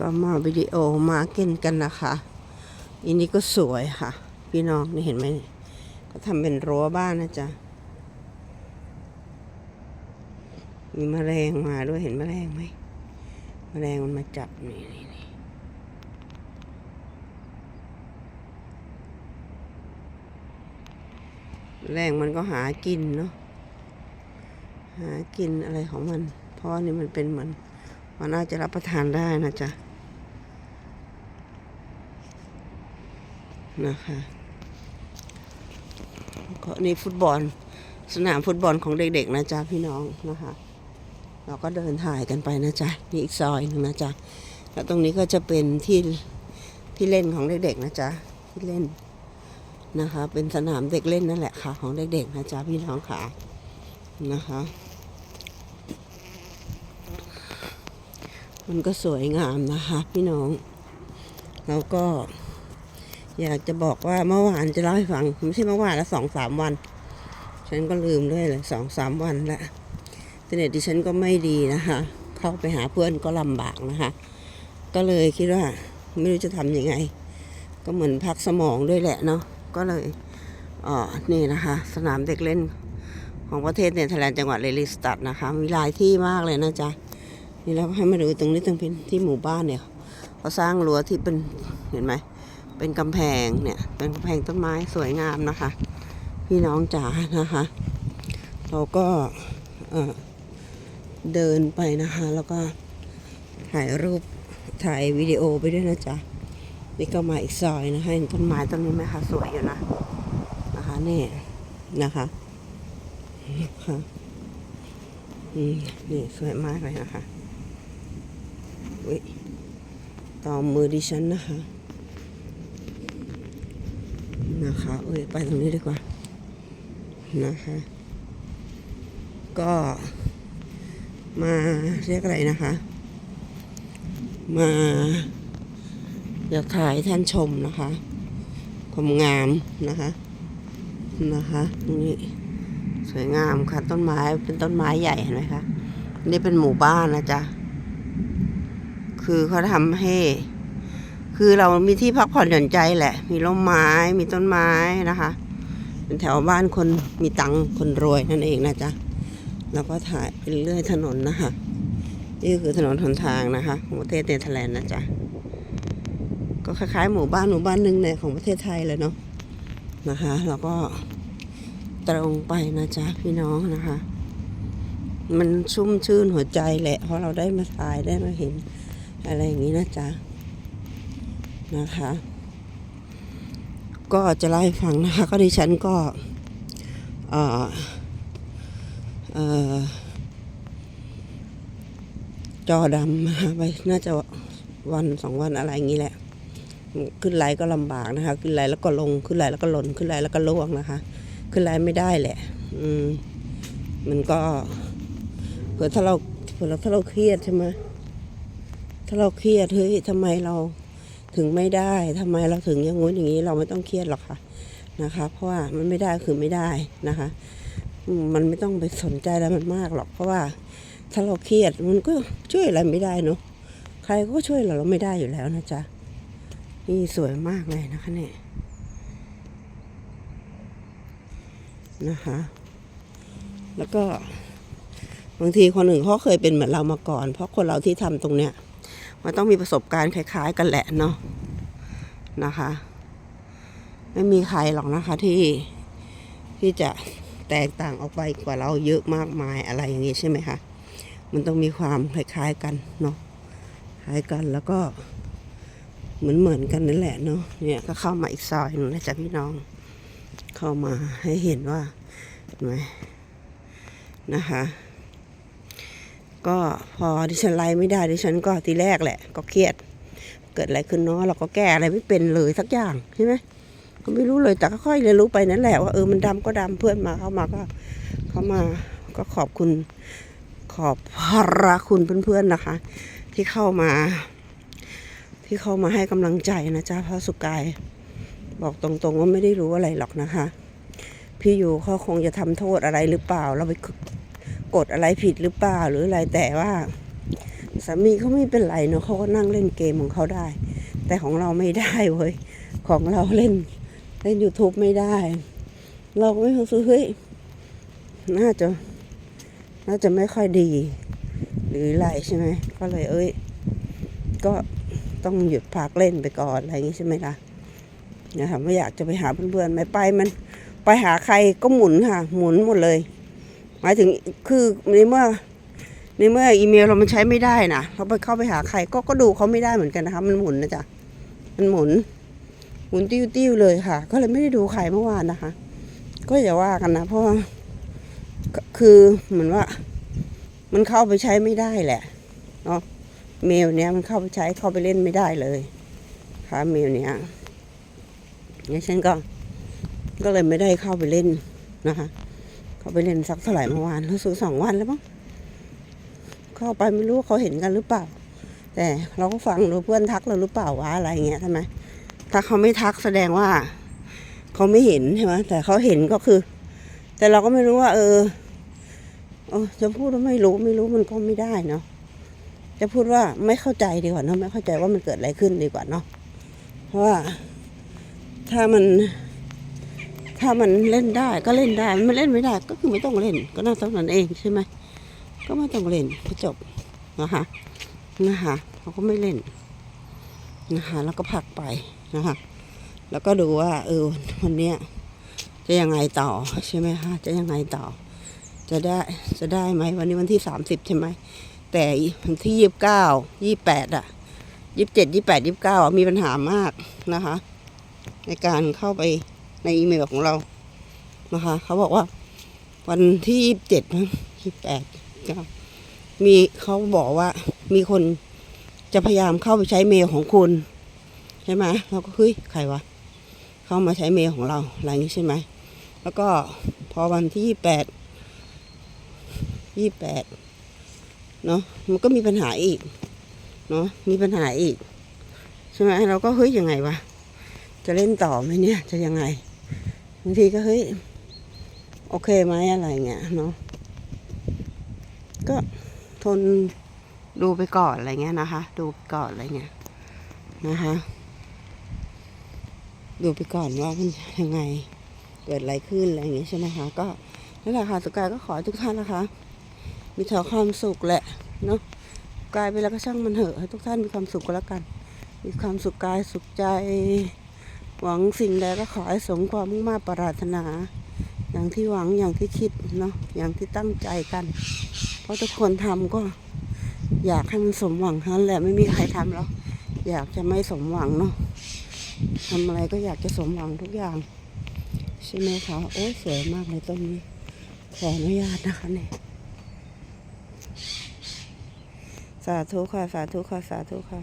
ก็มาวิดีโอมาเก้นกันนะคะอันนี้ก็สวยค่ะ พี่น้องนี่เห็นไหมก็ทำเป็นรั้วบ้านนะจ๊ะมีแมลงมาด้วยเห็นแมลงไหมแมลงมันมาจับนี่นี่นี่แมลงมันก็หากินเนาะหากินอะไรของมัน เพราะนี่มันเป็นเหมือน มันน่าจะรับประทานได้นะจ๊ะนะคะก็นี่ฟุตบอลสนามฟุตบอลของเด็กๆนะจ๊ะพี่น้องนะคะ เราก็เดินถ่ายกันไปนะจ๊ะนี่อีกซอยหนึ่งนะจ๊ะแล้วตรงนี้ก็จะเป็นที่ที่เล่นของเด็กๆนะจ๊ะที่เล่นนะคะ เป็นสนามเด็กเล่นนั่นแหละค่ะ ของเด็กๆนะจ๊ะพี่น้องค่ะนะคะ มันก็สวยงามนะคะพี่น้อง แล้วก็ อยากจะบอกว่าเมื่อวานจะเล่าให้ฟัง ไม่ใช่เมื่อวานแล้วสองสามวัน ฉันก็ลืมด้วยเลยสองสามวันแล้วอินเน็ตดิฉันก็ไม่ดีนะคะ เข้าไปหาเพื่อนก็ลำบากนะคะ ก็เลยคิดว่าไม่รู้จะทำยังไง ก็เหมือนพักสมองด้วยแหละเนาะ ก็เลยเอ๋อนี่นะคะ สนามเด็กเล่นของประเทศเนเธอร์แลนด์จังหวัดเลลิสตัดนะคะ มีหลายที่มากเลยนะจ๊ะ นี่แล้วให้มาดูตรงนี้ตรงเป็นที่หมู่บ้านเนี่ยเขาสร้างรั้วที่เป็นเห็นไหมเป็นกำแพงเนี่ยเป็นกำแพงต้นไม้สวยงามนะคะ พี่น้องจ๋านะคะ เราก็เดินไปนะคะ แล้วก็ถ่ายรูปถ่ายวิดีโอไปด้วยนะจ๊ะนี่ก็มาอีกซอยนะคะเห็นต้นไม้ต้นนี้ไหมคะสวยอยู่นะนะคะนี่นะคะนี่สวยมากเลยนะคะ อุ้ยต่อมือดิฉันนะคะ นะคะเอ้ยไปตรงนี้ดีกว่านะคะ ก็มาเรียกอะไรนะคะ มาอยากถ่ายท่านชมนะคะความงามนะคะนะคะตรงนี้สวยงามค่ะต้นไม้เป็นต้นไม้ใหญ่เห็นไหมคะนี่เป็นหมู่บ้านนะจ๊ะ คือเขาทำให้ คือเรามีที่พักผ่อนหย่อนใจแหละ มีร่มไม้ มีต้นไม้นะคะเป็นแถวบ้านคนมีตังค์คนรวยนั่นเองนะจ๊ะแล้วก็ถ่ายเป็นเรื่อยถนนนะคะนี่คือถนนหนทางนะคะของประเทศเนเธอร์แลนด์นะจ๊ะก็คล้ายๆหมู่บ้านหมู่บ้านหนึ่งในของประเทศไทยเลยเนาะนะคะ แล้วก็ตรงไปนะจ๊ะพี่น้องนะคะ มันชุ่มชื่นหัวใจแหละเพราะเราได้มาถ่ายได้มาเห็น อะไรอย่างนี้นะจ๊ะนะคะ ก็จะเล่าให้ฟังนะคะ ก็ดิฉันก็เออเออจอดำนะคะไปน่าจะวันสองวันอะไรอย่างนี้แหละ ขึ้นไลน์ก็ลำบากนะคะ ขึ้นไลน์แล้วก็ลงขึ้นไลน์แล้วก็หล่นขึ้นไลน์แล้วก็ล่วงนะคะ ขึ้นไลน์ไม่ได้แหละ อืมมันก็เผื่อถ้าเราเผื่อเราถ้าเราเครียดใช่ไหม ถ้าเราเครียดเฮ้ยทำไมเราถึงไม่ได้ทำไมเราถึงอย่างงู้นอย่างนี้เราไม่ต้องเครียดหรอกค่ะนะคะ เพราะว่ามันไม่ได้คือไม่ได้นะคะ มันไม่ต้องไปสนใจอะไรมันมากหรอก เพราะว่าถ้าเราเครียดมันก็ช่วยอะไรไม่ได้เนาะใครก็ช่วยเราเราไม่ได้อยู่แล้วนะจ๊ะนี่สวยมากเลยนะคะเนี่ยนะคะ แล้วก็บางทีคนอื่นเขาเคยเป็นเหมือนเรามาก่อน เพราะคนเราที่ทำตรงเนี้ย มันต้องมีประสบการณ์คล้าย ๆ กันแหละเนาะนะคะ ไม่มีใครหรอกนะคะที่ที่จะแตกต่างออกไปกว่าเราเยอะมากมายอะไรอย่างนี้ใช่ไหมคะมันต้องมีความคล้าย ๆกันเนาะคล้ายกันแล้วก็เหมือนเหมือนๆกันนั่นแหละเนาะเนี่ยก็เข้ามาอีกซอยนึงนะจ๊ะพี่น้อง เข้ามาให้เห็นว่าเห็นไหมนะคะ ก็พอดิฉันไล่ไม่ได้ดิฉันก็ทีแรกแหละ ก็เครียด เกิดอะไรขึ้นเนาะเราก็แก้อะไรไม่เป็นเลยสักอย่างใช่ไหมก็ไม่รู้เลยแต่ก็ค่อยเรียนรู้ไปนั่นแหละว่าเออมันดำก็ดำเพื่อนมาเข้ามาก็เข้ามาก็ขอบคุณขอบพระคุณเพื่อนๆนะคะ ที่เข้ามา ที่เข้ามาให้กำลังใจนะจ๊ะพระสุกาย บอกตรงๆว่าไม่ได้รู้อะไรหรอกนะคะ พี่อยู่เขาคงจะทำโทษอะไรหรือเปล่าเราไป กดอะไรผิดหรือเปล่าหรืออะไรแต่ว่าสามีเขาไม่เป็นไรเนาะเขาก็นั่งเล่นเกมของเขาได้ แต่ของเราไม่ได้เว้ยของเราเล่นเล่น YouTube ไม่ได้ เราก็ไม่รู้สึกเฮ้ยน่าจะ น่าจะไม่ค่อยดี หรืออะไรใช่ไหมก็เลยเอ้ย ก็ต้องหยุดพักเล่นไปก่อนอะไรอย่างงี้ใช่ไหมล่ะนะคะไม่อยากจะไปหาเพื่อนๆไม่ไปมัน ไปหาใครก็หมุนค่ะ หมุนหมดเลย มายถึงคือในเมื่อในเมื่ออีเมลเรามันใช้ไม่ได้นะเราไปเข้าไปหาใครก็ก็ดูเขาไม่ได้เหมือนกันนะคะ มันหมุนนะจ๊ะมันหมุน หมุนติ้วติ้วๆเลยค่ะ ก็เลยไม่ได้ดูใครเมื่อวานนะคะ ก็อย่าว่ากันนะเพราะว่าก็คือเหมือนว่า มันเข้าไปใช้ไม่ได้แหละเนาะเมลเนี้ยมันเข้าไปใช้เข้าไปเล่นไม่ได้เลยค่ะเมลเนี้ยงั้นฉันก็ ก็เลยไม่ได้เข้าไปเล่นนะคะ เขาไปเล่นสักเท่าไหร่เมื่อวานรู้สึกสองวันแล้วมั้งเข้าไปไม่รู้เขาเห็นกันหรือเปล่า แต่เราก็ฟังดูเพื่อนทักเราหรือเปล่าวะอะไรเงี้ยทำไมถ้าเขาไม่ทักแสดงว่าเขาไม่เห็นใช่ไหมแต่เขาเห็นก็คือ แต่เราก็ไม่รู้ว่าเออเออจะพูดว่าไม่รู้ไม่รู้มันก็ไม่ได้เนาะจะพูดว่าไม่เข้าใจดีกว่าเนาะไม่เข้าใจว่ามันเกิดอะไรขึ้นดีกว่าเนาะเพราะว่าถ้ามัน ถ้ามันเล่นได้ก็เล่นได้ มันเล่นไม่ได้ก็คือไม่ต้องเล่น ก็น่าเท่านั้นเองใช่ไหมก็ไม่ต้องเล่นก็จบนะคะนะคะเขาก็ไม่เล่นนะคะแล้วก็ผลักไปนะคะแล้วก็ดูว่าเออวันเนี้ยจะยังไงต่อใช่ไหมคะจะยังไงต่อ จะได้จะได้ไหมวันนี้วันที่สามสิบใช่ไหมแต่วันที่ยี่สิบเก้ายี่แปดอะยี่สิบเจ็ดยี่แปดยี่สิบเก้ามีปัญหามากนะคะ ในการเข้าไป ในอีเมลของเรานะคะ เขาบอกว่า วันที่ยี่สิบเจ็ดยี่สิบแปดก็มีเขาบอกว่ามีคนจะพยายามเข้าไปใช้เมลของคุณใช่ไหมเราก็เฮ้ยใครวะเข้ามาใช้เมลของเราอะไรอย่างนี้ใช่ไหมแล้วก็พอวันที่ยี่แปดยี่แปดเนาะมันก็มีปัญหาอีกเนาะมีปัญหาอีก ใช่ไหมเราก็เฮ้ยยังไงวะจะเล่นต่อไหมเนี่ยจะยังไง บางทีก็เฮ้ยโอเคไหมอะไรเงี้ยเนาะก็ทนดูไปก่อนอะไรเงี้ยนะคะ ดูก่อนอะไรเงี้ยนะคะ ดูไปก่อนว่ามันยังไงเกิดอะไรขึ้นอะไรอย่างเงี้ยใช่ไหมคะก็นั่นแหละค่ะสุกายก็ขอทุกท่านนะคะ มีแต่ความสุขแหละเนาะกายไปแล้วก็ช่างมันเถอะให้ทุกท่านมีความสุขก็แล้วกัน มีความสุขกายสุขใจ หวังสิ่งใดก็ขอให้สมความมุ่งมา่ปรารถนา อย่างที่หวังอย่างที่คิดเนาะอย่างที่ตั้งใจกัน เพราะทุกคนทำก็อยากให้มันสมหวังทั้งนั้นแหละไม่มีใครทำหรอกอยากจะไม่สมหวังเนาะทำอะไรก็อยากจะสมหวังทุกอย่าง ใช่ไหมคะโอ้สวยมากเลยต้นนี้ ขออนุญาตนะคะเนี่ยสาธุค่ะสาธุค่ะสาธุค่ะ